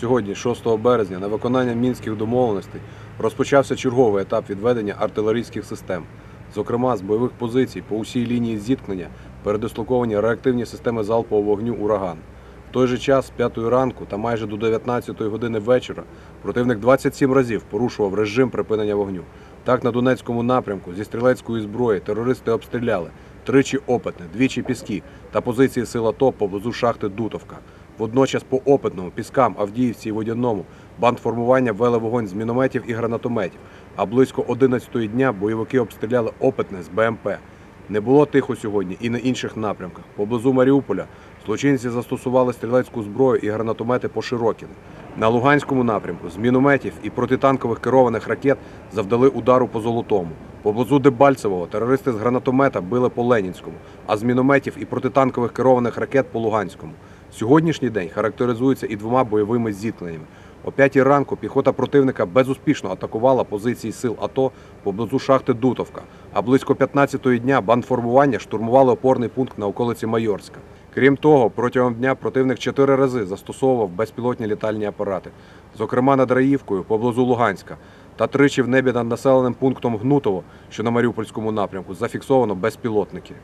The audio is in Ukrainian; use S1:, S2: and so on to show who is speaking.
S1: Сьогодні, 6 березня, на виконання мінських домовленостей розпочався черговий етап відведення артилерійських систем. Зокрема, з бойових позицій по усій лінії зіткнення передислоковані реактивні системи залпового вогню Ураган. В той же час, з 5 ранку та майже до 19 години вечора, противник 27 разів порушував режим припинення вогню. Так, на Донецькому напрямку зі стрілецької зброї терористи обстріляли тричі опитне, двічі піски та позиції сил АТО поблизу шахти Дутовка. Водночас по опитному, піскам, Авдіївці і Водяному бандформування вели вогонь з мінометів і гранатометів, а близько 11 дня бойовики обстріляли опитне з БМП. Не було тихо сьогодні і на інших напрямках. Поблизу Маріуполя злочинці застосували стрілецьку зброю і гранатомети по Широкіну. На Луганському напрямку з мінометів і протитанкових керованих ракет завдали удару по Золотому. Поблизу Дебальцевого терористи з гранатомета били по Ленінському, а з мінометів і протитанкових керованих ракет по Луганському. Сьогоднішній день характеризується і двома бойовими зіткненнями. О 5 ранку піхота противника безуспішно атакувала позиції сил АТО поблизу шахти Дутовка, а близько 15-ї дня бандформування штурмували опорний пункт на околиці Майорська. Крім того, протягом дня противник чотири рази застосовував безпілотні літальні апарати, зокрема над Раївкою поблизу Луганська, та тричі в небі над населеним пунктом Гнутово, що на Маріупольському напрямку, зафіксовано безпілотники.